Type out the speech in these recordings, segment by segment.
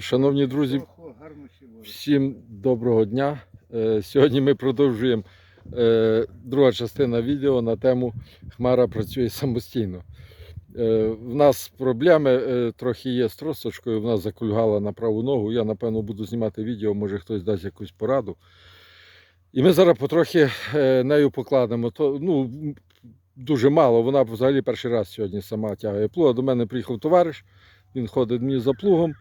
Шановні друзі, всім доброго дня. Е, Сьогодні ми продовжуємо е, друга частина відео на тему Хмара працює самостійно. Е, В нас проблеми трохи є з тросочкою, в нас закульгала на праву ногу. Я, напевно, буду знімати відео, може хтось дасть якусь пораду. І ми зараз потрохи нею покладемо. То, ну, дуже мало. Вона взагалі перший раз сьогодні сама тягає плуга. До мене приїхав товариш, він ходить мені за плугом.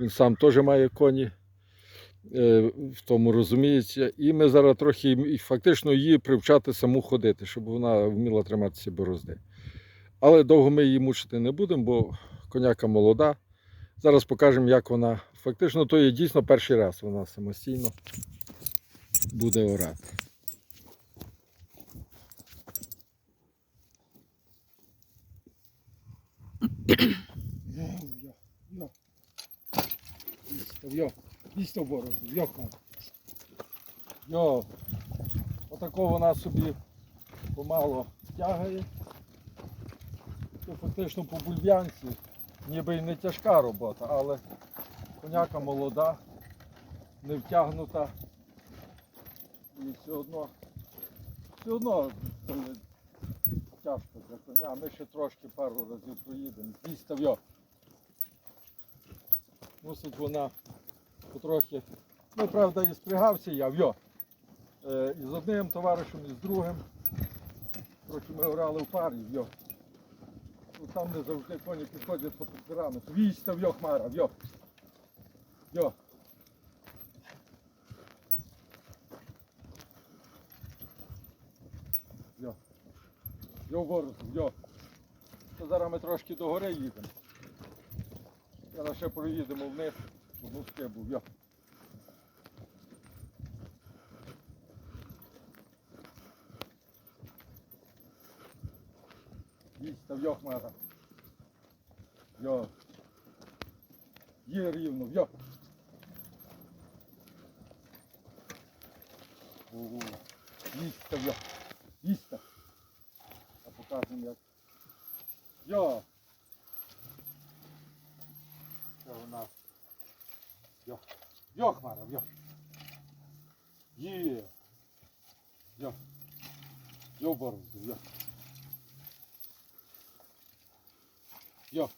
Він сам теж має коні, е, в тому розуміється. І ми зараз трохи фактично її привчати саму ходити, щоб вона вміла триматися борозди. Але довго ми її мучити не будемо, бо коняка молода. Зараз покажемо, як вона. Фактично, то є дійсно перший раз вона самостійно буде орати. Йо, йо, йо. Їсто, йо. Їсто бороду, йо. Йо, отако вона собі помало тягає. Це фактично по бульбянці, ніби й не тяжка робота, але коняка молода, не втягнута. І все одно, все одно тяжко для коня. Ми ще трошки пару разів проїдемо. Дійсно, йо. Мусить вона потрохи. Ну, правда, і спрягався я, йо. Е, і з одним товаришем, і з другим. Трохи ми грали в парі, йо. Ну, там не завжди коні підходять по темпераменту. Війста, йо, хмара, йо. Йо. Йо. Йо вгору, йо. То зараз ми трошки до гори їдемо. Зараз ще проїдемо вниз, одну скибу, йо. Війста, йо, хмара. Йо. Є рівно, йо. Ого. Їсться, йо. Їсться. А покажемо як. Йо. Це у нас. Йо. Йо, хмара, йо. Є. Йо. Йо, бороду, йо. Йо.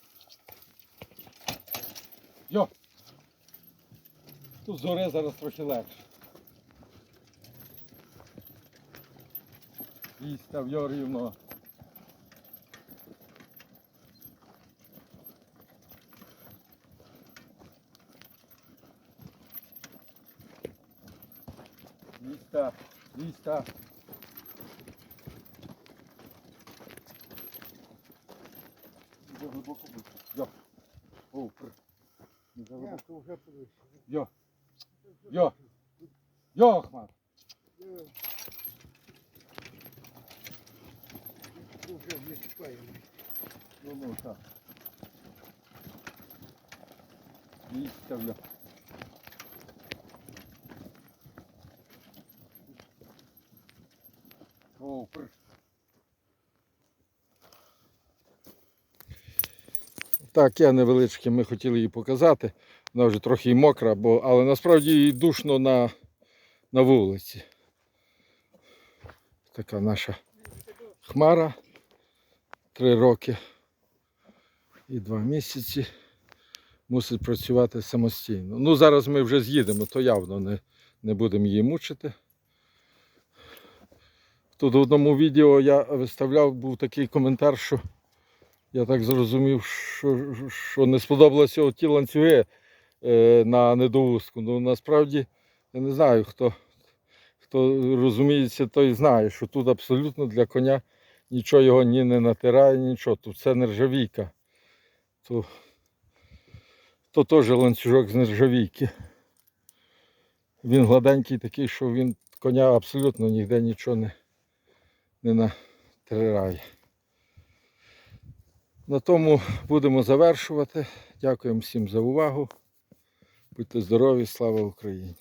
Йо. Тут зори зараз трохи легше. Їстав йо рівно. Їста, їста. Дуже глибоко буде. Йо. О, пр. Не. Йо. Йо. Йо. Це не чіпає. Ну, ну, так. Я. О, пр. Так, я невеличке, ми хотіли її показати. Вона вже трохи і мокра, бо, але насправді їй душно на, на вулиці. Така наша хмара. Три роки і два місяці мусить працювати самостійно. Ну, зараз ми вже з'їдемо, то явно не, не будемо її мучити. Тут в одному відео я виставляв, був такий коментар, що я так зрозумів, що, що не сподобалося ті ланцюги е, на недоуску. Ну насправді я не знаю, хто, хто розуміється, той знає, що тут абсолютно для коня нічого його ні не натирає, нічого. Тут все нержавійка. То, то теж ланцюжок з нержавійки. Він гладенький такий, що він коня абсолютно ніде нічого не, не натирає. На тому будемо завершувати. Дякуємо всім за увагу. Будьте здорові, слава Україні!